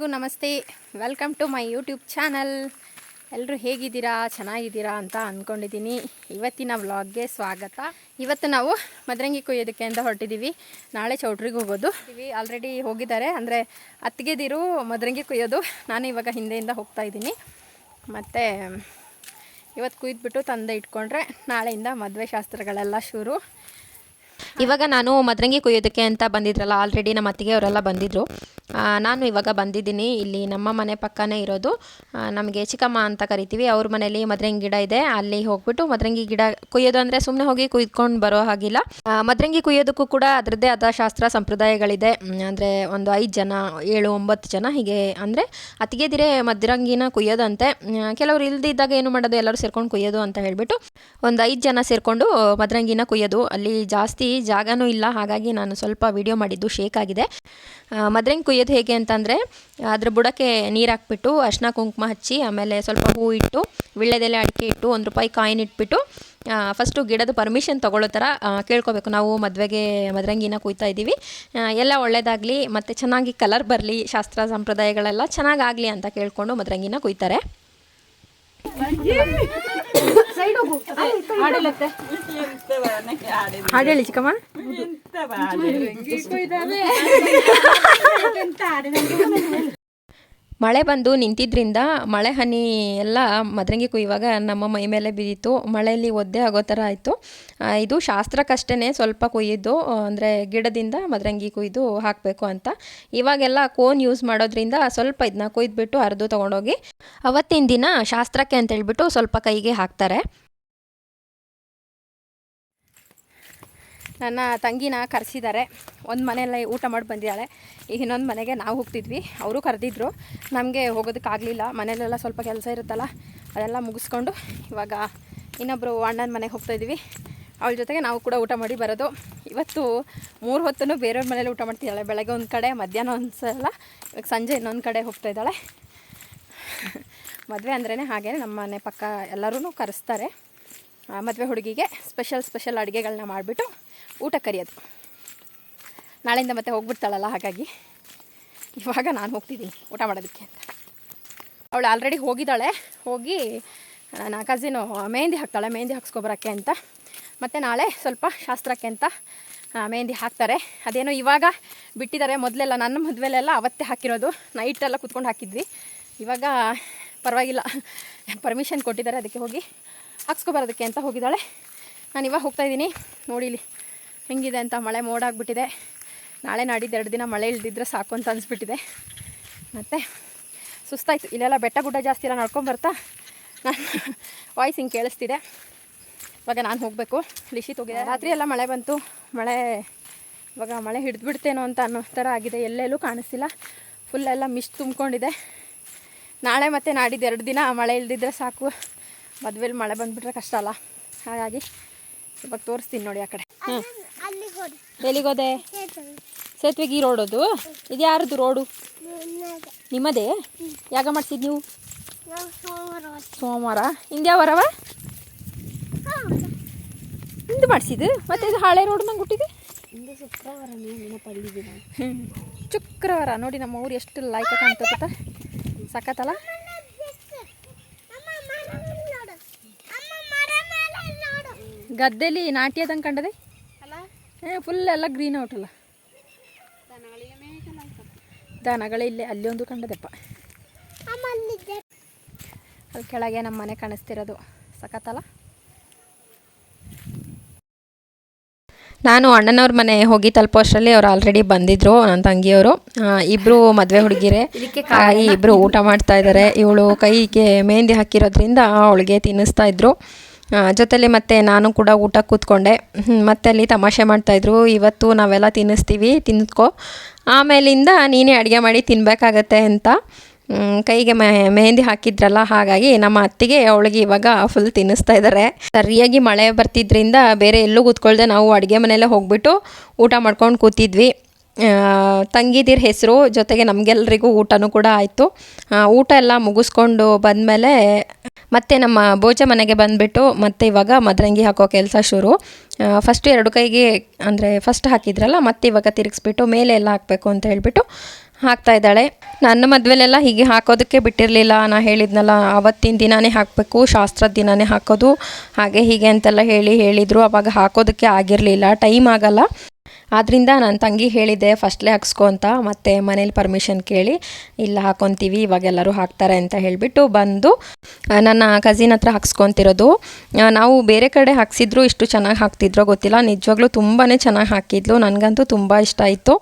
ಎಲ್ರಿಗೂ ನಮಸ್ತೆ. Welcome to my YouTube channel ಎಲ್ಲರೂ ಹೇಗಿದ್ದೀರಾ? ಚೆನ್ನಾಗಿದ್ದೀರಾ ಅಂತ ಅಂದ್ಕೊಂಡಿದ್ದೀನಿ ಇವತ್ತಿನ ವ್ಲಾಗ್ಗೆ ಸ್ವಾಗತ. ಇವತ್ತು ನಾವು ಮದರಂಗಿ ಕೊಯ್ಯೋದಕ್ಕೆ ಅಂತ ಹೊರಟಿದ್ದೀವಿ. ನಾಳೆ ಚೌಟ್ರಿಗೆ ಹೋಗೋದು. ಆಲ್ರೆಡಿ ಹೋಗಿದ್ದಾರೆ. ಅಂದರೆ ಅತ್ತಿಗೆದಿರು ಮದರಂಗಿ ಕೊಯ್ಯೋದು. ನಾನು ಇವಾಗ ಹಿಂದೆಯಿಂದ ಹೋಗ್ತಾ ಇದ್ದೀನಿ. ಮತ್ತು ಇವತ್ತು ಕುಯ್ದುಬಿಟ್ಟು ತಂದೆ ಇಟ್ಕೊಂಡ್ರೆ ನಾಳೆಯಿಂದ ಮದುವೆ ಶಾಸ್ತ್ರಗಳೆಲ್ಲ ಶುರು. ಇವಾಗ ನಾನು ಮದ್ರಂಗಿ ಕುಯ್ಯೋದಕ್ಕೆ ಅಂತ ಬಂದಿದ್ರಲ್ಲ ಆಲ್ರೆಡಿ ನಮ್ಮ ಅತ್ತಿಗೆ ಅವರೆಲ್ಲ ಬಂದಿದ್ದರು ನಾನು ಇವಾಗ ಬಂದಿದ್ದೀನಿ. ಇಲ್ಲಿ ನಮ್ಮ ಮನೆ ಪಕ್ಕನೇ ಇರೋದು. ನಮಗೆ ಚಿಕ್ಕಮ್ಮ ಅಂತ ಕರಿತೀವಿ. ಅವ್ರ ಮನೇಲಿ ಮದ್ರಂಗಿ ಗಿಡ ಇದೆ. ಅಲ್ಲಿ ಹೋಗ್ಬಿಟ್ಟು ಮದ್ರಂಗಿ ಗಿಡ ಕುಯ್ಯೋದು ಅಂದರೆ ಸುಮ್ಮನೆ ಹೋಗಿ ಕುಯ್ಕೊಂಡು ಬರೋ ಹಾಗಿಲ್ಲ. ಮದ್ರಂಗಿ ಕುಯ್ಯೋದಕ್ಕೂ ಕೂಡ ಅದರದ್ದೇ ಆದ ಶಾಸ್ತ್ರ ಸಂಪ್ರದಾಯಗಳಿದೆ. ಅಂದರೆ ಒಂದು ಐದು ಜನ, ಏಳು, ಒಂಬತ್ತು ಜನ ಹೀಗೆ ಅಂದರೆ ಅತ್ತಿಗೆದಿರೆ ಮದ್ರಂಗಿನ ಕುಯ್ಯೋದಂತೆ. ಕೆಲವರು ಇಲ್ದಿದ್ದಾಗ ಏನು ಮಾಡೋದು? ಎಲ್ಲರೂ ಸೇರ್ಕೊಂಡು ಕುಯ್ಯೋದು ಅಂತ ಹೇಳ್ಬಿಟ್ಟು ಒಂದು ಐದು ಜನ ಸೇರಿಕೊಂಡು ಮದ್ರಂಗಿನ ಕುಯ್ಯೋದು. ಅಲ್ಲಿ ಜಾಸ್ತಿ ಜಾಗನೂ ಇಲ್ಲ. ಹಾಗಾಗಿ ನಾನು ಸ್ವಲ್ಪ ವಿಡಿಯೋ ಮಾಡಿದ್ದು ಶೇಕ್ ಆಗಿದೆ. ಮದ್ರಂಗಿ ಮದ್ರಂಗಿ ಕುಯ್ಯೋದು ಹೇಗೆ ಅಂತಂದರೆ, ಅದ್ರ ಬುಡಕ್ಕೆ ನೀರು ಹಾಕ್ಬಿಟ್ಟು ಅರ್ಶಿನ ಕುಂಕುಮ ಹಚ್ಚಿ, ಆಮೇಲೆ ಸ್ವಲ್ಪ ಹೂ ಇಟ್ಟು ವಿಳ್ಳೆದೆಲೆ ಅಡಿಕೆ ಇಟ್ಟು, ಒಂದು ರೂಪಾಯಿ ಕಾಯಿನ್ ಇಟ್ಬಿಟ್ಟು ಫಸ್ಟು ಗಿಡದ ಪರ್ಮಿಷನ್ ತೊಗೊಳ್ಳೋ ಥರ ಕೇಳ್ಕೊಬೇಕು. ನಾವು ಮದುವೆಗೆ, ಮದರಂಗಿನ ಕುಯ್ತಾ ಇದ್ದೀವಿ. ಎಲ್ಲ ಒಳ್ಳೇದಾಗಲಿ, ಮತ್ತು ಚೆನ್ನಾಗಿ ಕಲರ್ ಬರಲಿ, ಶಾಸ್ತ್ರ ಸಂಪ್ರದಾಯಗಳೆಲ್ಲ ಚೆನ್ನಾಗಾಗಲಿ ಅಂತ ಕೇಳಿಕೊಂಡು ಮದರಂಗಿನ ಕುಯ್ತಾರೆ. ಹಾಡು ಹೇಳಿ ಚಿಕ್ಕಮ್ಮ ಮಳೆ ಬಂದು ನಿಂತಿದ್ದರಿಂದ ಮಳೆ ಹನಿ ಎಲ್ಲ ಮದ್ರಂಗಿ ಕುಯ್ಯುವಾಗ ನಮ್ಮ ಮೈ ಮೇಲೆ ಬಿದ್ದಿತ್ತು ಮಳೆಯಲ್ಲಿ ಒದ್ದೆ ಆಗೋ ಥರ ಆಯಿತು. ಇದು ಶಾಸ್ತ್ರಕ್ಕಷ್ಟೇ ಸ್ವಲ್ಪ ಕುಯ್ಯಿದ್ದು ಅಂದರೆ ಗಿಡದಿಂದ ಮದ್ರಂಗಿ ಕುಯ್ದು ಹಾಕಬೇಕು ಅಂತ. ಇವಾಗೆಲ್ಲ ಕೋನ್ ಯೂಸ್ ಮಾಡೋದ್ರಿಂದ ಸ್ವಲ್ಪ ಇದನ್ನ ಕುಯ್ದುಬಿಟ್ಟು ಅರ್ದು ತೊಗೊಂಡೋಗಿ ಅವತ್ತಿನ ದಿನ ಶಾಸ್ತ್ರಕ್ಕೆ ಅಂತ ಹೇಳ್ಬಿಟ್ಟು ಸ್ವಲ್ಪ ಕೈಗೆ ಹಾಕ್ತಾರೆ. ನನ್ನ ತಂಗಿನ ಕರೆಸಿದ್ದಾರೆ. ಒಂದು ಮನೆಯಲ್ಲೇ ಊಟ ಮಾಡಿ ಬಂದಿದ್ದಾಳೆ. ಈಗ ಇನ್ನೊಂದು ಮನೆಗೆ ನಾವು ಹೋಗ್ತಿದ್ವಿ. ಅವರು ಕರೆದಿದ್ರು. ನಮಗೆ ಹೋಗೋದಕ್ಕಾಗಲಿಲ್ಲ ಮನೆಯಲ್ಲೆಲ್ಲ ಸ್ವಲ್ಪ ಕೆಲಸ ಇರುತ್ತಲ್ಲ, ಅದೆಲ್ಲ ಮುಗಿಸ್ಕೊಂಡು ಇವಾಗ ಇನ್ನೊಬ್ಬರು ಅಣ್ಣನ ಮನೆಗೆ ಹೋಗ್ತಾ ಇದ್ವಿ. ಅವಳ ಜೊತೆಗೆ ನಾವು ಕೂಡ ಊಟ ಮಾಡಿ ಬರೋದು. ಇವತ್ತು ಮೂರು ಹೊತ್ತೂ ಬೇರೆಯವ್ರ ಮನೇಲಿ ಊಟ ಮಾಡ್ತಿದ್ದಾಳೆ. ಬೆಳಗ್ಗೆ ಒಂದು ಕಡೆ, ಮಧ್ಯಾಹ್ನ ಒಂದು ಸಲ ಇವಾಗ ಸಂಜೆ ಇನ್ನೊಂದು ಕಡೆ ಹೋಗ್ತಾ ಇದ್ದಾಳೆ. ಮದುವೆ ಅಂದ್ರೇ ಹಾಗೆ ನಮ್ಮ ಮನೆ ಪಕ್ಕ ಎಲ್ಲರೂ ಕರೆಸ್ತಾರೆ. ಮದುವೆ ಹುಡುಗಿಗೆ ಸ್ಪೆಷಲ್ ಸ್ಪೆಷಲ್ ಅಡುಗೆಗಳನ್ನ ಮಾಡಿಬಿಟ್ಟು ಊಟ ಕರಿಯೋದು. ನಾಳೆಯಿಂದ ಮತ್ತೆ ಹೋಗ್ಬಿಡ್ತಾಳಲ್ಲ, ಹಾಗಾಗಿ ಇವಾಗ ನಾನು ಹೋಗ್ತಿದ್ದೀನಿ ಊಟ ಮಾಡೋದಕ್ಕೆ ಅಂತ. ಅವಳು ಆಲ್ರೆಡಿ ಹೋಗಿದ್ದಾಳೆ, ಹೋಗಿ ನನ್ನ ಕಸಿನು ಮೆಹಂದಿ ಹಾಕ್ತಾಳೆ ಮೆಹಂದಿ ಹಾಕ್ಸ್ಕೊಬರೋಕ್ಕೆ ಅಂತ. ಮತ್ತು ನಾಳೆ ಸ್ವಲ್ಪ ಶಾಸ್ತ್ರಕ್ಕೆ ಅಂತ ಮೆಹಂದಿ ಹಾಕ್ತಾರೆ. ಅದೇನೋ ಇವಾಗ ಬಿಟ್ಟಿದ್ದಾರೆ ಮೊದಲೆಲ್ಲ, ನನ್ನ ಮದುವೆಲೆಲ್ಲ ಅವತ್ತೇ ಹಾಕಿರೋದು. ನೈಟೆಲ್ಲ ಕುತ್ಕೊಂಡು ಹಾಕಿದ್ವಿ. ಇವಾಗ ಪರವಾಗಿಲ್ಲ ಪರ್ಮಿಷನ್ ಕೊಟ್ಟಿದ್ದಾರೆ, ಅದಕ್ಕೆ ಹೋಗಿ ಹಾಕ್ಸ್ಕೊಬರೋದಕ್ಕೆ ಅಂತ ಹೋಗಿದ್ದಾಳೆ. ನಾನು ಇವಾಗ ಹೋಗ್ತಾ ನೋಡಿಲಿ. ಹೆಂಗಿದೆ ಅಂತ ಮಳೆ ಮೋಡ ಆಗ್ಬಿಟ್ಟಿದೆ ನಾಳೆ ನಾಡಿದ್ದು ಎರಡು ದಿನ ಮಳೆ ಇಲ್ದಿದ್ರೆ ಸಾಕು ಅಂತ ಅನಿಸ್ಬಿಟ್ಟಿದೆ. ಮತ್ತು ಸುಸ್ತಾಯಿತು. ಇಲ್ಲೆಲ್ಲ ಬೆಟ್ಟ ಗುಡ್ಡ ಜಾಸ್ತಿ ಎಲ್ಲ ನಡ್ಕೊಂಡು ಬರ್ತಾ ನಾನು ವಾಯ್ಸ್ ಹಿಂಗೆ ಕೇಳಿಸ್ತಿದೆ. ಇವಾಗ ನಾನು ಹೋಗಬೇಕು. ಲಿಶಿ ಹೋಗಿದೆ ರಾತ್ರಿ ಎಲ್ಲ ಮಳೆ ಬಂತು. ಮಳೆ ಇವಾಗ ಮಳೆ ಹಿಡಿದ್ಬಿಡ್ತೇನೋ ಅಂತ ಅನ್ನೋ ಥರ ಆಗಿದೆ. ಎಲ್ಲೆಲ್ಲೂ ಕಾಣಿಸ್ತಿಲ್ಲ. ಫುಲ್ ಎಲ್ಲ ಮಿಸ್ಟ್ ತುಂಬ್ಕೊಂಡಿದೆ. ನಾಳೆ ಮತ್ತು ನಾಡಿದ್ದು ಎರಡು ದಿನ ಮಳೆ ಇಲ್ದಿದ್ರೆ ಸಾಕು. ಮದುವೆಲಿ ಮಳೆ ಬಂದುಬಿಟ್ರೆ ಕಷ್ಟ ಅಲ್ಲ. ಹಾಗಾಗಿ ಇವಾಗ ತೋರಿಸ್ತೀನಿ ನೋಡಿ ಆ ಕಡೆ. ಹ್ಞೂ ಎಲ್ಲಿಗೋದೆ ಸೇತುವೆಗೆ ಈ ರೋಡದು ಇದು ಯಾರದು ರೋಡು? ನಿಮ್ಮದೇ. ಯಾಗ ಮಾಡ್ಸಿದ್ ನೀವು? ಸೋಮವಾರ ಇಂದ್ಯಾ ಹಿಂದೆ. ಇಂದು ಮಾಡ್ಸಿದ್ದು? ಮತ್ತೆ ಇದು ಹಳೆ ರೋಡ್ ನಂಗೆ ಹುಟ್ಟಿದೆ. ಶುಕ್ರವಾರ ನೋಡಿ ನಮ್ಮ ಊರು ಎಷ್ಟು ಲೈಕ್ ಕಾಣ್ತದ ಸಖತ್ತಲ್ಲ? ಗದ್ದೆಲಿ ನಾಟಿ ಅದಂಗೆ ಕಂಡದೆ? ಫುಲ್ ಎಲ್ಲ ಗ್ರೀನ್ ಔಟಲ್ಲ ದನಗಳೇ ಇಲ್ಲೇ ಅಲ್ಲಿ ಒಂದು ಕಂಡದೆಪ್ಪ. ಅಲ್ಲಿ ಕೆಳಗೆ ನಮ್ಮ ಮನೆ ಕಾಣಿಸ್ತಿರೋದು. ಸಖತ್ತಲ್ಲ? ನಾನು ಅಣ್ಣನವ್ರ ಮನೆ ಹೋಗಿ ತಲುಪೋ ಅಷ್ಟರಲ್ಲಿ ಅವ್ರು ಆಲ್ರೆಡಿ ಬಂದಿದ್ರು ನನ್ನ ತಂಗಿಯವರು. ಇಬ್ರು ಮದುವೆ ಹುಡುಗಿರೆ. ಇಬ್ಬರು ಊಟ ಮಾಡ್ತಾ ಇದ್ದಾರೆ ಇವಳು ಕೈಗೆ ಮೆಹಂದಿ ಹಾಕಿರೋದ್ರಿಂದ ಅವಳಿಗೆ ತಿನ್ನಿಸ್ತಾ ಇದ್ರು. ಜೊತೆಲಿ ಮತ್ತೆ ನಾನು ಕೂಡ ಊಟ ಕೂತ್ಕೊಂಡೆ. ಮತ್ತೆ ಅಲ್ಲಿ ತಮಾಷೆ ಮಾಡ್ತಾಯಿದ್ರು. ಇವತ್ತು ನಾವೆಲ್ಲ ತಿನ್ನಿಸ್ತೀವಿ ತಿನ್ನಿಸ್ಕೊ ಆಮೇಲಿಂದ ನೀನೇ ಅಡುಗೆ ಮಾಡಿ ತಿನ್ನಬೇಕಾಗತ್ತೆ ಅಂತ. ಕೈಗೆ ಮೆಹಂದಿ ಹಾಕಿದ್ರಲ್ಲ, ಹಾಗಾಗಿ ನಮ್ಮ ಅತ್ತಿಗೆ ಅವಳಿಗೆ ಇವಾಗ ಫುಲ್ ತಿನ್ನಿಸ್ತಾ ಇದ್ದಾರೆ ಸರಿಯಾಗಿ ಮಳೆ ಬರ್ತಿದ್ರಿಂದ ಬೇರೆ ಎಲ್ಲೂ ಕೂತ್ಕೊಳ್ದೆ ನಾವು ಅಡುಗೆ ಮನೆಯಲ್ಲೇ ಹೋಗ್ಬಿಟ್ಟು ಊಟ ಮಾಡ್ಕೊಂಡು ಕೂತಿದ್ವಿ. ತಂಗಿದಿರ ಹೆಸರು ಜೊತೆಗೆ ನಮಗೆಲ್ಲರಿಗೂ ಊಟನೂ ಕೂಡ ಆಯಿತು. ಊಟ ಎಲ್ಲ ಮುಗಿಸ್ಕೊಂಡು ಬಂದಮೇಲೆ ಮತ್ತೆ ನಮ್ಮ ಭೋಜ ಮನೆಗೆ ಬಂದುಬಿಟ್ಟು ಮತ್ತೆ ಇವಾಗ ಮದರಂಗಿ ಹಾಕೋ ಕೆಲಸ ಶುರು. ಫಸ್ಟು ಎರಡು ಕೈಗೆ ಅಂದರೆ ಫಸ್ಟ್ ಹಾಕಿದ್ರಲ್ಲ, ಮತ್ತೆ ಇವಾಗ ತಿರುಗಿಸ್ಬಿಟ್ಟು ಮೇಲೆ ಎಲ್ಲ ಹಾಕಬೇಕು ಅಂತ ಹೇಳಿಬಿಟ್ಟು ಹಾಕ್ತಾ ಇದ್ದಾಳೆ. ನನ್ನ ಮದುವೆಲೆಲ್ಲ ಹೀಗೆ ಹಾಕೋದಕ್ಕೆ ಬಿಟ್ಟಿರಲಿಲ್ಲ. ನಾನು ಹೇಳಿದ್ನಲ್ಲ, ಅವತ್ತಿನ ದಿನವೇ ಹಾಕಬೇಕು, ಶಾಸ್ತ್ರದ ದಿನವೇ ಹಾಕೋದು. ಹಾಗೆ ಹೀಗೆ ಅಂತೆಲ್ಲ ಹೇಳಿ ಹೇಳಿದರು. ಅವಾಗ ಹಾಕೋದಕ್ಕೆ ಆಗಿರಲಿಲ್ಲ, ಟೈಮ್ ಆಗಲ್ಲ. ಆದ್ದರಿಂದ ನನ್ನ ತಂಗಿ ಹೇಳಿದ್ದೆ, ಫಸ್ಟ್ಲೇ ಹಾಕ್ಸ್ಕೊ ಅಂತ, ಮತ್ತು ಮನೇಲಿ ಪರ್ಮಿಷನ್ ಕೇಳಿ, ಇಲ್ಲ ಹಾಕ್ಕೊತೀವಿ ಇವಾಗ ಎಲ್ಲರೂ ಹಾಕ್ತಾರೆ ಅಂತ ಹೇಳಿಬಿಟ್ಟು ಬಂದು ನನ್ನ ಕಸಿನ್ ಹತ್ರ ಹಾಕ್ಸ್ಕೊತಿರೋದು ನಾವು ಬೇರೆ ಕಡೆ ಹಾಕ್ಸಿದ್ರು ಇಷ್ಟು ಚೆನ್ನಾಗಿ ಹಾಕ್ತಿದ್ರೋ ಗೊತ್ತಿಲ್ಲ, ನಿಜವಾಗ್ಲೂ ತುಂಬಾ ಚೆನ್ನಾಗಿ ಹಾಕಿದ್ಲು, ನನಗಂತೂ ತುಂಬ ಇಷ್ಟ ಆಯಿತು.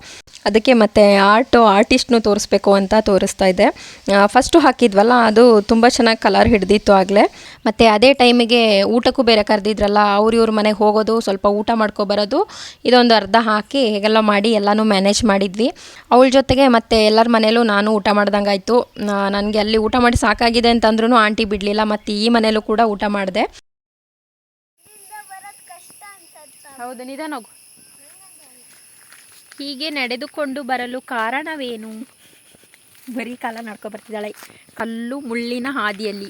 ಅದಕ್ಕೆ ಮತ್ತೆ ಆರ್ಟು ಆರ್ಟಿಸ್ಟ್ನು ತೋರಿಸ್ಬೇಕು ಅಂತ ತೋರಿಸ್ತಾ ಇದ್ದೆ. ಫಸ್ಟು ಹಾಕಿದ್ವಲ್ಲ, ಅದು ತುಂಬ ಚೆನ್ನಾಗಿ ಕಲರ್ ಹಿಡ್ದಿತ್ತು ಆಗಲೇ. ಮತ್ತು ಅದೇ ಟೈಮಿಗೆ ಊಟಕ್ಕೂ ಬೇರೆ ಕರೆದಿದ್ರಲ್ಲ, ಅವ್ರ ಇವ್ರ ಮನೆಗೆ ಹೋಗೋದು, ಸ್ವಲ್ಪ ಊಟ ಮಾಡ್ಕೊಬರೋದು ಇದೊಂದು ಅರ್ಧ ಹಾಕಿ ಹೇಗೆಲ್ಲ ಮಾಡಿ ಎಲ್ಲನೂ ಮ್ಯಾನೇಜ್ ಮಾಡಿದ್ವಿ. ಅವಳ ಜೊತೆಗೆ ಮತ್ತೆ ಎಲ್ಲರ ಮನೇಲೂ ನಾನು ಊಟ ಮಾಡ್ದಂಗೆ ಆಯಿತು ನನಗೆ ಅಲ್ಲಿ ಊಟ ಮಾಡಿ ಸಾಕಾಗಿದೆ ಅಂತಂದ್ರೂ ಆಂಟಿ ಬಿಡಲಿಲ್ಲ, ಮತ್ತು ಈ ಮನೇಲೂ ಕೂಡ ಊಟ ಮಾಡಿದೆ. ಹೌದು, ನಿಧಾನ ಹೋಗು ನಡೆದುಕೊಂಡು ಬರಲು ಕಾರಣವೇನು? ಬರೀ ಕಾಲ ನಡ್ಕೊ ಬರ್ತಿದ್ದಾಳೆ. ಕಲ್ಲು ಮುಳ್ಳಿನ ಹಾದಿಯಲ್ಲಿ.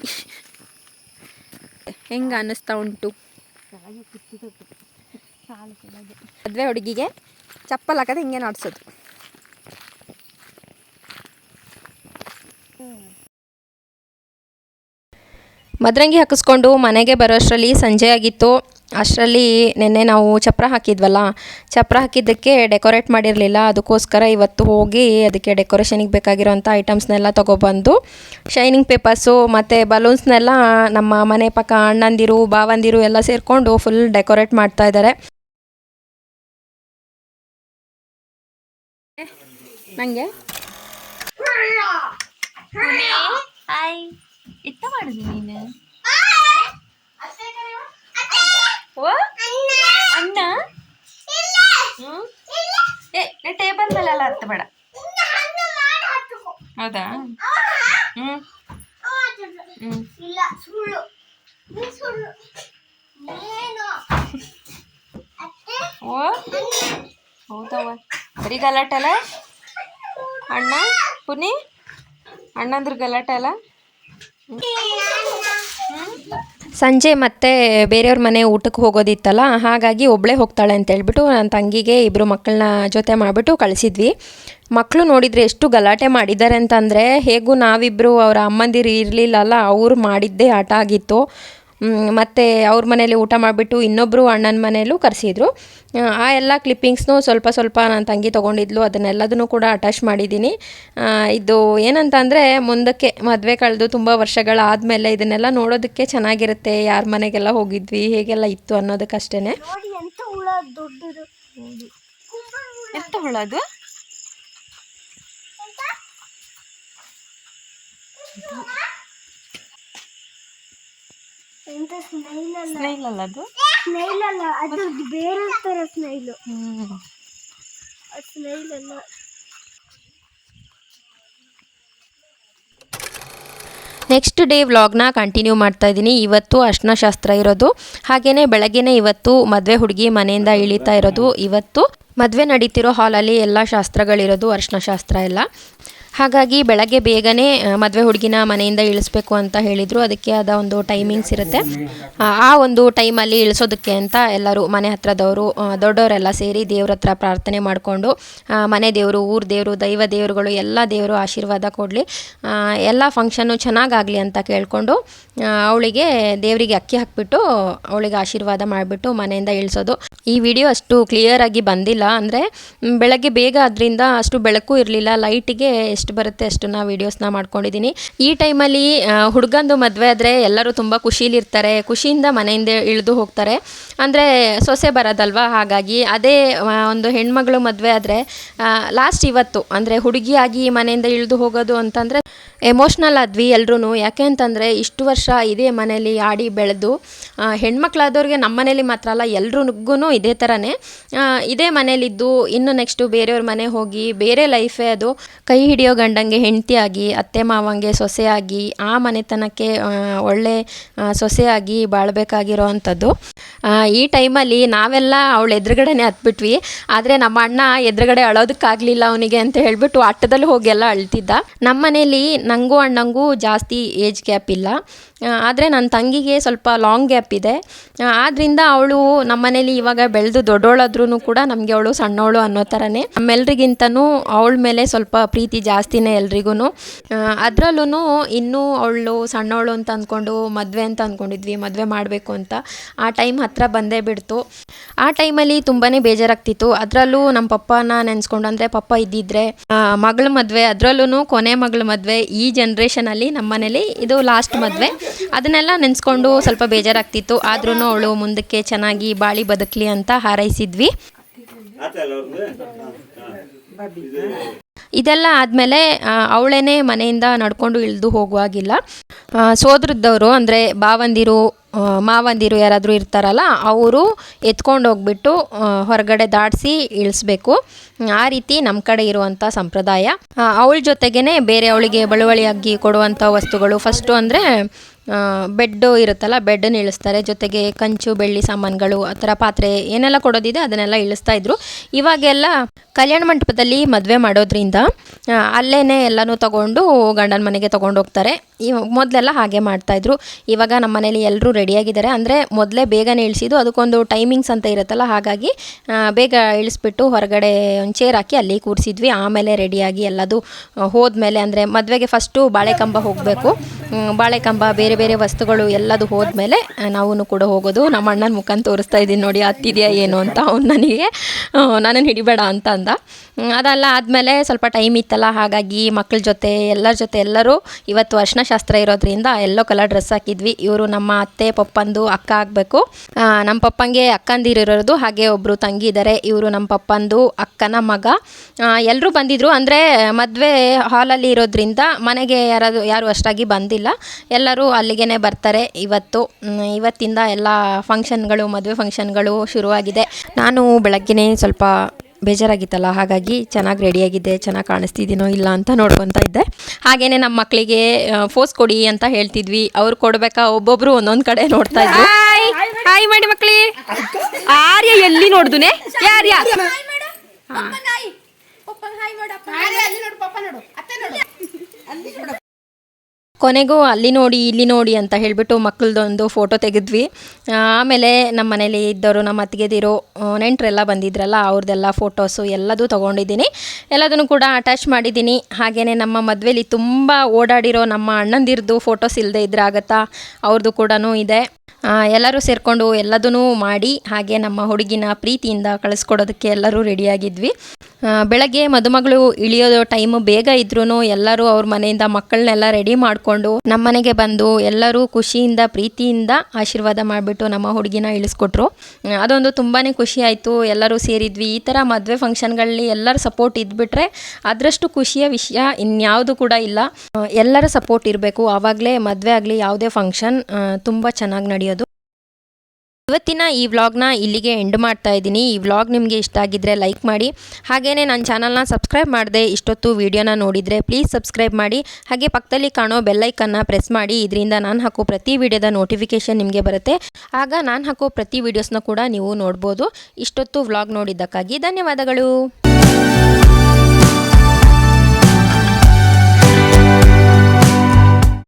ಹೆಂಗ ಅನ್ನಿಸ್ತಾ ಉಂಟು? ಮದುವೆ ಹುಡುಗಿಗೆ ಚಪ್ಪಲ್ ಹಾಕದೆ ಹಿಂಗೆ ನಡೆಸೋದು. ಮದ್ರಂಗಿ ಹಾಕಿಸ್ಕೊಂಡು ಮನೆಗೆ ಬರೋಷ್ಟರಲ್ಲಿ ಸಂಜೆ ಆಗಿತ್ತು. ಅಷ್ಟರಲ್ಲಿ ನಿನ್ನೆ ನಾವು ಚಪ್ರ ಹಾಕಿದ್ವಲ್ಲ, ಚಪ್ರ ಹಾಕಿದ್ದಕ್ಕೆ ಡೆಕೋರೇಟ್ ಮಾಡಿರಲಿಲ್ಲ. ಅದಕ್ಕೋಸ್ಕರ ಇವತ್ತು ಹೋಗಿ ಅದಕ್ಕೆ ಡೆಕೋರೇಷನಿಗೆ ಬೇಕಾಗಿರೋಂಥ ಐಟಮ್ಸ್ನೆಲ್ಲ ತೊಗೊಬಂದು, ಶೈನಿಂಗ್ ಪೇಪರ್ಸು ಮತ್ತು ಬಲೂನ್ಸ್ನೆಲ್ಲ ನಮ್ಮ ಮನೆ ಪಕ್ಕ ಅಣ್ಣಂದಿರು, ಬಾವಂದಿರು ಎಲ್ಲ ಸೇರಿಕೊಂಡು ಫುಲ್ ಡೆಕೋರೇಟ್ ಮಾಡ್ತಾ ಇದ್ದಾರೆ. ನಂಗೆ? ಹಾಯ್ ಇತ್ತ ಮಾಡುದು ನೀನು? ಓ? ಅಣ್ಣ? ಹ್ಮ್? ಏ ಟೇಬಲ್ ಮೇಲೆಲ್ಲ ಹತ್ತ ಬೇಡ ಹೌದಾ? ಹ್ಮ್. ಹ್ಮ್. ಇಲ್ಲ ಸುಳ್ಳು ನೀ ಸುಳ್ಳು ನೀನು ಅತ್ತೆ ಓ? ಹೌದವ್ವ. ಬರೀ ಗಲಾಟೆ ಅಲ್ಲ ಅಣ್ಣ, ಪುನಿ? ಅಣ್ಣಂದ್ರ ಗಲಾಟೆ ಅಲ್ಲ ಸಂಜೆ ಮತ್ತೆ ಬೇರೆಯವ್ರ ಮನೆ ಊಟಕ್ಕೆ ಹೋಗೋದಿತ್ತಲ್ಲ, ಹಾಗಾಗಿ ಒಬ್ಬಳೇ ಹೋಗ್ತಾಳೆ ಅಂತ ಹೇಳ್ಬಿಟ್ಟು ನನ್ನ ತಂಗಿಗೆ ಇಬ್ಬರು ಮಕ್ಕಳನ್ನ ಜೊತೆ ಮಾಡಿಬಿಟ್ಟು ಕಳಿಸಿದ್ವಿ. ಮಕ್ಕಳು ನೋಡಿದರೆ ಎಷ್ಟು ಗಲಾಟೆ ಮಾಡಿದ್ದಾರೆ ಅಂತಂದರೆ, ಹೇಗೂ ನಾವಿಬ್ಬರು ಅವರ ಅಮ್ಮಂದಿರು ಇರಲಿಲ್ಲಲ್ಲ, ಅವರು ಮಾಡಿದ್ದೇ ಆಟ ಆಗಿತ್ತು. ಮತ್ತೆ ಅವ್ರ ಮನೇಲಿ ಊಟ ಮಾಡಿಬಿಟ್ಟು ಇನ್ನೊಬ್ಬರು ಅಣ್ಣನ ಮನೆಯಲ್ಲೂ ಕರೆಸಿದ್ರು. ಆ ಎಲ್ಲ ಕ್ಲಿಪ್ಪಿಂಗ್ಸ್ನು ಸ್ವಲ್ಪ ಸ್ವಲ್ಪ ನನ್ನ ತಂಗಿ ತೊಗೊಂಡಿದ್ಲು ಅದನ್ನೆಲ್ಲದನ್ನು ಕೂಡ ಅಟ್ಯಾಚ್ ಮಾಡಿದ್ದೀನಿ. ಇದು ಏನಂತ ಅಂದರೆ ಮುಂದಕ್ಕೆ ಮದುವೆ ಕಳೆದು ತುಂಬ ವರ್ಷಗಳಾದಮೇಲೆ ಇದನ್ನೆಲ್ಲ ನೋಡೋದಕ್ಕೆ ಚೆನ್ನಾಗಿರುತ್ತೆ ಯಾರ ಮನೆಗೆಲ್ಲ ಹೋಗಿದ್ವಿ ಹೇಗೆಲ್ಲ ಇತ್ತು ಅನ್ನೋದಕ್ಕಷ್ಟೇ ನೋಡಿ ಎಂತ ಹುಳ ಎಂತ ಸ್ನೈಲ್ ಅಲ್ಲ? ಸ್ನೇಹಿಲ್ ಅಲ್ಲ ಅದು? ಸ್ನೈಲ್ ಅಲ್ಲ ಅದ್ರದ್ದು ಬೇರೆ ತರ ಸ್ನೈಲು ಹ್ಮ್. ಅದು ಸ್ನೈಲ್ ಅಲ್ಲ. ನೆಕ್ಸ್ಟ್ ಡೇ ವ್ಲಾಗ್ನ ಕಂಟಿನ್ಯೂ ಮಾಡ್ತಾ ಇದ್ದೀನಿ. ಇವತ್ತು ಅರ್ಶನಶಾಸ್ತ್ರ ಇರೋದು. ಹಾಗೆಯೇ ಬೆಳಗ್ಗೆನೇ ಇವತ್ತು ಮದುವೆ ಹುಡುಗಿ ಮನೆಯಿಂದ ಇಳಿತಾ ಇರೋದು. ಇವತ್ತು ಮದುವೆ ನಡೀತಿರೋ ಹಾಲಲ್ಲಿ ಎಲ್ಲ ಶಾಸ್ತ್ರಗಳಿರೋದು ಅರ್ಶಿನ ಶಾಸ್ತ್ರ ಎಲ್ಲ. ಹಾಗಾಗಿ ಬೆಳಗ್ಗೆ ಬೇಗನೆ ಮದುವೆ ಹುಡುಗಿನ ಮನೆಯಿಂದ ಇಳಿಸ್ಬೇಕು ಅಂತ ಹೇಳಿದರು. ಅದಕ್ಕೆ ಆದ ಒಂದು ಟೈಮಿಂಗ್ಸ್ ಇರುತ್ತೆ. ಆ, ಒಂದು ಟೈಮಲ್ಲಿ ಇಳಿಸೋದಕ್ಕೆ ಅಂತ ಎಲ್ಲರೂ ಮನೆ ಹತ್ರದವರು ದೊಡ್ಡವರೆಲ್ಲ ಸೇರಿ ದೇವ್ರ ಹತ್ರ ಪ್ರಾರ್ಥನೆ ಮಾಡಿಕೊಂಡು ಮನೆ ದೇವರು ಊರ ದೇವರು ದೈವ ದೇವರುಗಳು ಎಲ್ಲ ದೇವರು ಆಶೀರ್ವಾದ ಕೊಡಲಿ. ಎಲ್ಲ ಫಂಕ್ಷನ್ನು ಚೆನ್ನಾಗಾಗಲಿ ಅಂತ ಕೇಳಿಕೊಂಡು ಅವಳಿಗೆ ದೇವರಿಗೆ ಅಕ್ಕಿ ಹಾಕ್ಬಿಟ್ಟು ಅವಳಿಗೆ ಆಶೀರ್ವಾದ ಮಾಡಿಬಿಟ್ಟು ಮನೆಯಿಂದ ಇಳಿಸೋದು. ಈ ವಿಡಿಯೋ ಅಷ್ಟು ಕ್ಲಿಯರ್ ಆಗಿ ಬಂದಿಲ್ಲ. ಅಂದರೆ ಬೆಳಗ್ಗೆ ಬೇಗ ಅದರಿಂದ ಅಷ್ಟು ಬೆಳಕು ಇರಲಿಲ್ಲ. ಲೈಟಿಗೆ ಎಷ್ಟು ಬರುತ್ತೆ ಅಷ್ಟು ನಾ ವೀಡಿಯೋಸ್ನ ಮಾಡ್ಕೊಂಡಿದ್ದೀನಿ ಈ ಟೈಮಲ್ಲಿ ಹುಡುಗಂದು ಮದುವೆ ಆದರೆ ಎಲ್ಲರೂ ತುಂಬ ಖುಷಿಲಿರ್ತಾರೆ, ಖುಷಿಯಿಂದ ಮನೆಯಿಂದ ಇಳಿದು ಹೋಗ್ತಾರೆ. ಅಂದರೆ ಸೊಸೆ ಬರೋದಲ್ವಾ? ಹಾಗಾಗಿ ಅದೇ ಒಂದು ಹೆಣ್ಮಗಳು ಮದುವೆ ಆದರೆ ಲಾಸ್ಟ್ ಇವತ್ತು, ಅಂದರೆ ಹುಡುಗಿಯಾಗಿ ಮನೆಯಿಂದ ಇಳಿದು ಹೋಗೋದು ಅಂತಂದರೆ ಎಮೋಷ್ನಲ್ ಆದ್ವಿ ಎಲ್ರೂ ಯಾಕೆ ಅಂತಂದರೆ ಇಷ್ಟು ವರ್ಷ ಇದೇ ಮನೇಲಿ ಆಡಿ ಬೆಳೆದು ಹೆಣ್ಮಕ್ಳಾದವ್ರಿಗೆ ನಮ್ಮ ಮನೇಲಿ ಮಾತ್ರ ಅಲ್ಲ ಎಲ್ರಿಗೂ ಇದೇ ಥರನೇ ಇದೇ ಮನೇಲಿದ್ದು ಇನ್ನು ನೆಕ್ಸ್ಟು ಬೇರೆಯವ್ರ ಮನೆ ಹೋಗಿ ಬೇರೆ ಲೈಫೇ ಅದು ಕೈ ಹಿಡಿಯೋ ಗಂಡಂಗೆ ಹೆಂಡತಿಯಾಗಿ, ಅತ್ತೆ ಮಾವಂಗೆ ಸೊಸೆಯಾಗಿ, ಆ ಮನೆತನಕ್ಕೆ ಒಳ್ಳೆ ಸೊಸೆಯಾಗಿ ಬಾಳಬೇಕಾಗಿರೋ ಅಂಥದ್ದು. ಈ ಟೈಮಲ್ಲಿ ನಾವೆಲ್ಲ ಅವಳ ಎದುರುಗಡೆನೆ ಹತ್ಬಿಟ್ವಿ. ಆದರೆ ನಮ್ಮ ಅಣ್ಣ ಎದುರುಗಡೆ ಅಳೋದಕ್ಕಾಗಲಿಲ್ಲ ಅವನಿಗೆ ಅಂತ ಹೇಳಿಬಿಟ್ಟು ಆಟದಲ್ಲಿ ಹೋಗಿ ಎಲ್ಲ ಅಳ್ತಿದ್ದ. ನಮ್ಮ ಮನೇಲಿ ನನಗೂ ಅಣ್ಣಂಗೂ ಜಾಸ್ತಿ ಏಜ್ ಗ್ಯಾಪ್ ಇಲ್ಲ. ಆದರೆ ನನ್ನ ತಂಗಿಗೆ ಸ್ವಲ್ಪ ಲಾಂಗ್ ಗ್ಯಾಪ್ ಇದೆ. ಆದ್ದರಿಂದ ಅವಳು ನಮ್ಮನೇಲಿ ಇವಾಗ ಬೆಳೆದು ದೊಡ್ಡವಳಾದ್ರೂ ಕೂಡ ನಮಗೆ ಅವಳು ಸಣ್ಣವಳು ಅನ್ನೋ ಥರನೇ ನಮ್ಮೆಲ್ರಿಗಿಂತನೂ ಅವಳ ಮೇಲೆ ಸ್ವಲ್ಪ ಪ್ರೀತಿ ಜಾಸ್ತಿನೇ ಎಲ್ರಿಗೂ ಅದರಲ್ಲೂ ಇನ್ನೂ ಅವಳು ಸಣ್ಣವಳು ಅಂತ ಅಂದ್ಕೊಂಡು ಮದುವೆ ಅಂತ ಅಂದ್ಕೊಂಡಿದ್ವಿ ಮದುವೆ ಮಾಡಬೇಕು ಅಂತ. ಆ ಟೈಮ್ ಹತ್ರ ಬಂದೇ ಬಿಡ್ತು. ಆ ಟೈಮಲ್ಲಿ ತುಂಬಾ ಬೇಜಾರಾಗ್ತಿತ್ತು. ಅದರಲ್ಲೂ ನಮ್ಮ ಪಪ್ಪನ ನೆನೆಸ್ಕೊಂಡು ಅಂದರೆ ಪಪ್ಪ ಇದ್ದಿದ್ರೆ ಮಗಳ ಮದುವೆ ಅದರಲ್ಲೂ ಕೊನೆ ಮಗಳ ಮದುವೆ ಈ ಜನ್ರೇಷನಲ್ಲಿ ನಮ್ಮ ಮನೇಲಿ ಇದು ಲಾಸ್ಟ್ ಮದುವೆ. ಅದನ್ನೆಲ್ಲ ನೆನೆಸ್ಕೊಂಡು ಸ್ವಲ್ಪ ಬೇಜಾರಾಗ್ತಿತ್ತು. ಆದ್ರೂ ಅವಳು ಮುಂದಕ್ಕೆ ಚೆನ್ನಾಗಿ ಬಾಳಿ ಬದುಕಲಿ ಅಂತ ಹಾರೈಸಿದ್ವಿ. ಇದೆಲ್ಲ ಆದಮೇಲೆ ಅವಳೇನೆ ಮನೆಯಿಂದ ನಡ್ಕೊಂಡು ಇಳಿದು ಹೋಗುವಾಗಿಲ್ಲ. ಸೋದರದವರು ಅಂದರೆ ಬಾವಂದಿರು ಮಾವಂದಿರು ಯಾರಾದರೂ ಇರ್ತಾರಲ್ಲ, ಅವರು ಎತ್ಕೊಂಡು ಹೋಗ್ಬಿಟ್ಟು ಹೊರಗಡೆ ದಾಡಿಸಿ ಇಳಿಸ್ಬೇಕು. ಆ ರೀತಿ ನಮ್ಮ ಕಡೆ ಇರುವಂಥ ಸಂಪ್ರದಾಯ. ಅವಳ ಜೊತೆಗೇ ಬೇರೆ ಅವಳಿಗೆ ಬಳುವಳಿಯಾಗಿ ಕೊಡುವಂಥ ವಸ್ತುಗಳು. ಫಸ್ಟು ಅಂದರೆ ಬೆಡ್ಡು ಇರುತ್ತಲ್ಲ, ಬೆಡ್ಡನ್ನು ಇಳಿಸ್ತಾರೆ. ಜೊತೆಗೆ ಕಂಚು, ಬೆಳ್ಳಿ ಸಾಮಾನುಗಳು, ಆ ಥರ ಪಾತ್ರೆ ಏನೆಲ್ಲ ಕೊಡೋದಿದೆ ಅದನ್ನೆಲ್ಲ ಇಳಿಸ್ತಾ ಇದ್ರು. ಇವಾಗೆಲ್ಲ ಕಲ್ಯಾಣ ಮಂಟಪದಲ್ಲಿ ಮದುವೆ ಮಾಡೋದ್ರಿಂದ ಅಲ್ಲೇ ಎಲ್ಲನೂ ತಗೊಂಡು ಗಂಡನ ಮನೆಗೆ ತಗೊಂಡು ಹೋಗ್ತಾರೆ. ಇವ ಮೊದಲೆಲ್ಲ ಹಾಗೆ ಮಾಡ್ತಾಯಿದ್ರು ಇವಾಗ ನಮ್ಮ ಮನೇಲಿ ಎಲ್ಲರೂ ರೆಡಿಯಾಗಿದ್ದಾರೆ. ಅಂದರೆ ಮೊದಲೇ ಬೇಗನೆ ಇಳಿಸಿದ್ದು, ಅದಕ್ಕೊಂದು ಟೈಮಿಂಗ್ಸ್ ಅಂತ ಇರುತ್ತಲ್ಲ, ಹಾಗಾಗಿ ಬೇಗ ಇಳಿಸ್ಬಿಟ್ಟು ಹೊರಗಡೆ ಒಂದು ಚೇರ್ ಹಾಕಿ ಅಲ್ಲಿ ಕೂರಿಸಿದ್ವಿ. ಆಮೇಲೆ ರೆಡಿಯಾಗಿ ಎಲ್ಲದು ಹೋದ್ಮೇಲೆ ಅಂದರೆ ಮದುವೆಗೆ ಫಸ್ಟು ಬಾಳೆಕಂಬ ಹೋಗಬೇಕು. ಬಾಳೆಕಂಬ ಬೇರೆ ಬೇರೆ ವಸ್ತುಗಳು ಎಲ್ಲದು ಹೋದ್ಮೇಲೆ ನಾವು ಕೂಡ ಹೋಗೋದು. ನಮ್ಮ ಅಣ್ಣನ ಮುಖಾನ್ ತೋರಿಸ್ತಾ ಇದ್ದೀನಿ ನೋಡಿ ಹತ್ತಿದೆಯಾ ಏನು ಅಂತ ಅವ್ನು ನನಗೆ. ನನ್ನನ್ನು ಹಿಡಿಬೇಡ ಅಂತ ಅಂದ. ಅದೆಲ್ಲ ಆದಮೇಲೆ ಸ್ವಲ್ಪ ಟೈಮ್ ಇತ್ತಲ್ಲ, ಹಾಗಾಗಿ ಮಕ್ಕಳ ಜೊತೆ, ಎಲ್ಲರ ಜೊತೆ ಎಲ್ಲರೂ ಇವತ್ತು ಅರ್ಶಿನ ಶಾಸ್ತ್ರ ಇರೋದ್ರಿಂದ ಎಲ್ಲೋ ಕಲರ್ ಡ್ರೆಸ್ ಹಾಕಿದ್ವಿ. ಇವರು ನಮ್ಮ ಅತ್ತೆ, ಪಪ್ಪಂದು ಅಕ್ಕ ಆಗಬೇಕು. ನಮ್ಮ ಪಪ್ಪಂಗೆ ಅಕ್ಕಂದಿರಿರೋದು ಹಾಗೆ ಒಬ್ಬರು ತಂಗಿ ಇದ್ದಾರೆ ಇವರು ನಮ್ಮ ಪಪ್ಪಂದು ಅಕ್ಕನ ಮಗ. ಎಲ್ಲರೂ ಬಂದಿದ್ದರು ಅಂದರೆ ಮದುವೆ ಹಾಲಲ್ಲಿ ಇರೋದ್ರಿಂದ ಮನೆಗೆ ಯಾರಾದರೂ, ಯಾರು ಅಷ್ಟಾಗಿ ಬಂದಿಲ್ಲ. ಎಲ್ಲರೂ ಅಲ್ಲಿಗೆ ಬರ್ತಾರೆ. ಇವತ್ತು ಇವತ್ತಿಂದ ಎಲ್ಲ ಫಂಕ್ಷನ್ಗಳು ಮದುವೆ ಫಂಕ್ಷನ್ಗಳು ಶುರುವಾಗಿದೆ. ನಾನು ಬೆಳಗ್ಗೆನೇ ಸ್ವಲ್ಪ ಬೇಜಾರಾಗಿತ್ತಲ್ಲ ಹಾಗಾಗಿ ಚೆನ್ನಾಗಿ ರೆಡಿಯಾಗಿದೆ ಚೆನ್ನಾಗಿ ಕಾಣಿಸ್ತಿದ್ದೀನೋ ಇಲ್ಲ ಅಂತ ನೋಡ್ಕೊತಾ ಇದ್ದೆ. ಹಾಗೇನೆ ನಮ್ಮ ಮಕ್ಕಳಿಗೆ ಫೋಸ್ ಕೊಡಿ ಅಂತ ಹೇಳ್ತಿದ್ವಿ. ಅವ್ರು ಕೊಡ್ಬೇಕಾ? ಒಬ್ಬೊಬ್ರು ಒಂದೊಂದು ಕಡೆ ನೋಡ್ತಾ ಇದ್ರು. ಹಾಯ್ ಮಾಡಿ ಮಕ್ಳಿ. ಆರ್ಯ ಎಲ್ಲಿ ನೋಡ್ದುನೆ? ಯಾರ್ಯ ಕೊನೆಗೂ ಅಲ್ಲಿ ನೋಡಿ, ಇಲ್ಲಿ ನೋಡಿ ಅಂತ ಹೇಳಿಬಿಟ್ಟು ಮಕ್ಕಳದೊಂದು ಫೋಟೋ ತೆಗೆದ್ವಿ. ಆಮೇಲೆ ನಮ್ಮ ಮನೇಲಿ ಇದ್ದವರು, ನಮ್ಮ ಅತ್ತಿಗೆದಿರೋ ನೆಂಟರೆಲ್ಲ ಬಂದಿದ್ರಲ್ಲ ಅವ್ರದ್ದೆಲ್ಲ ಫೋಟೋಸು ಎಲ್ಲದೂ ತೊಗೊಂಡಿದ್ದೀನಿ. ಎಲ್ಲದನ್ನು ಕೂಡ ಅಟ್ಯಾಚ್ ಮಾಡಿದ್ದೀನಿ. ಹಾಗೆಯೇ ನಮ್ಮ ಮದುವೆಲಿ ತುಂಬ ಓಡಾಡಿರೋ ನಮ್ಮ ಅಣ್ಣಂದಿರದು ಫೋಟೋಸ್ ಇಲ್ಲದೆ ಇದ್ರೆ ಆಗತ್ತಾ? ಅವ್ರದ್ದು ಕೂಡ ಇದೆ. ಎಲ್ಲರೂ ಸೇರಿಕೊಂಡು ಎಲ್ಲದೂ ಮಾಡಿ ಹಾಗೆ ನಮ್ಮ ಹುಡುಗಿನ ಪ್ರೀತಿಯಿಂದ ಕಳಿಸ್ಕೊಡೋದಕ್ಕೆ ಎಲ್ಲರೂ ರೆಡಿಯಾಗಿದ್ವಿ. ಬೆಳಗ್ಗೆ ಮದುಮಗಳು ಇಳಿಯೋದು ಟೈಮ್ ಬೇಗ ಇದ್ರೂ ಎಲ್ಲರೂ ಅವ್ರ ಮನೆಯಿಂದ ಮಕ್ಕಳನ್ನೆಲ್ಲ ರೆಡಿ ಮಾಡಿಕೊಂಡು ನಮ್ಮ ಮನೆಗೆ ಬಂದು ಎಲ್ಲರೂ ಖುಷಿಯಿಂದ, ಪ್ರೀತಿಯಿಂದ ಆಶೀರ್ವಾದ ಮಾಡಿಬಿಟ್ಟು ನಮ್ಮ ಹುಡುಗಿನ ಇಳಿಸ್ಕೊಟ್ರು. ಅದೊಂದು ತುಂಬಾ ಖುಷಿ ಆಯಿತು. ಎಲ್ಲರೂ ಸೇರಿದ್ವಿ. ಈ ಥರ ಮದುವೆ ಫಂಕ್ಷನ್ಗಳಲ್ಲಿ ಎಲ್ಲರ ಸಪೋರ್ಟ್ ಇದ್ಬಿಟ್ರೆ ಅದರಷ್ಟು ಖುಷಿಯ ವಿಷಯ ಇನ್ಯಾವುದು ಕೂಡ ಇಲ್ಲ. ಎಲ್ಲರ ಸಪೋರ್ಟ್ ಇರಬೇಕು. ಆವಾಗಲೇ ಮದುವೆ ಆಗಲಿ, ಯಾವುದೇ ಫಂಕ್ಷನ್ ತುಂಬ ಚೆನ್ನಾಗಿ ನಡೆಯೋದು. ಇವತ್ತಿನ ಈ ವ್ಲಾಗ್ನ ಇಲ್ಲಿಗೆ ಎಂಡ್ ಮಾಡ್ತಾ ಇದ್ದೀನಿ. ಈ ವ್ಲಾಗ್ ನಿಮಗೆ ಇಷ್ಟ ಆಗಿದ್ದರೆ ಲೈಕ್ ಮಾಡಿ ಹಾಗೆಯೇ ನನ್ನ ಚಾನಲ್ನ ಸಬ್ಸ್ಕ್ರೈಬ್ ಮಾಡಿದೆ ಇಷ್ಟೊತ್ತು ವೀಡಿಯೋನ ನೋಡಿದರೆ ಪ್ಲೀಸ್ ಸಬ್ಸ್ಕ್ರೈಬ್ ಮಾಡಿ, ಹಾಗೆ ಪಕ್ಕದಲ್ಲಿ ಕಾಣೋ ಬೆಲ್ಲೈಕನ್ನು ಪ್ರೆಸ್ ಮಾಡಿ, ಇದರಿಂದ ನಾನು ಹಾಕೋ ಪ್ರತಿ ವೀಡಿಯೋದ ನೋಟಿಫಿಕೇಷನ್ ನಿಮಗೆ ಬರುತ್ತೆ. ಆಗ ನಾನು ಹಾಕೋ ಪ್ರತಿ ವೀಡಿಯೋಸ್ನ ಕೂಡ ನೀವು ನೋಡ್ಬೋದು. ಇಷ್ಟೊತ್ತು ವ್ಲಾಗ್ ನೋಡಿದ್ದಕ್ಕಾಗಿ ಧನ್ಯವಾದಗಳು.